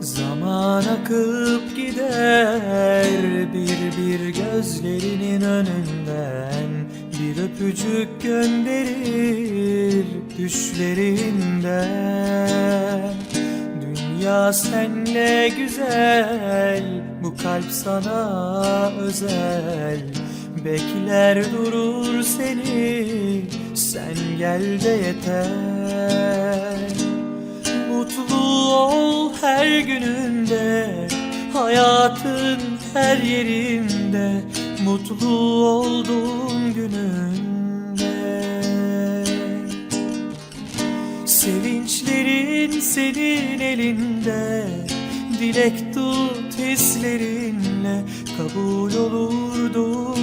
Zaman akıp gider bir gözlerinin önünden. Bir öpücük gönderir düşlerinden Dünya senle güzel bu kalp sana özel. Bekler durur seni sen gel de yeter. Mutlu ol her gününde Hayatın her yerinde. Mutlu olduğun gününde Sevinçlerin senin elinde. Dilek tut hislerinle Kabul olur doğum gününde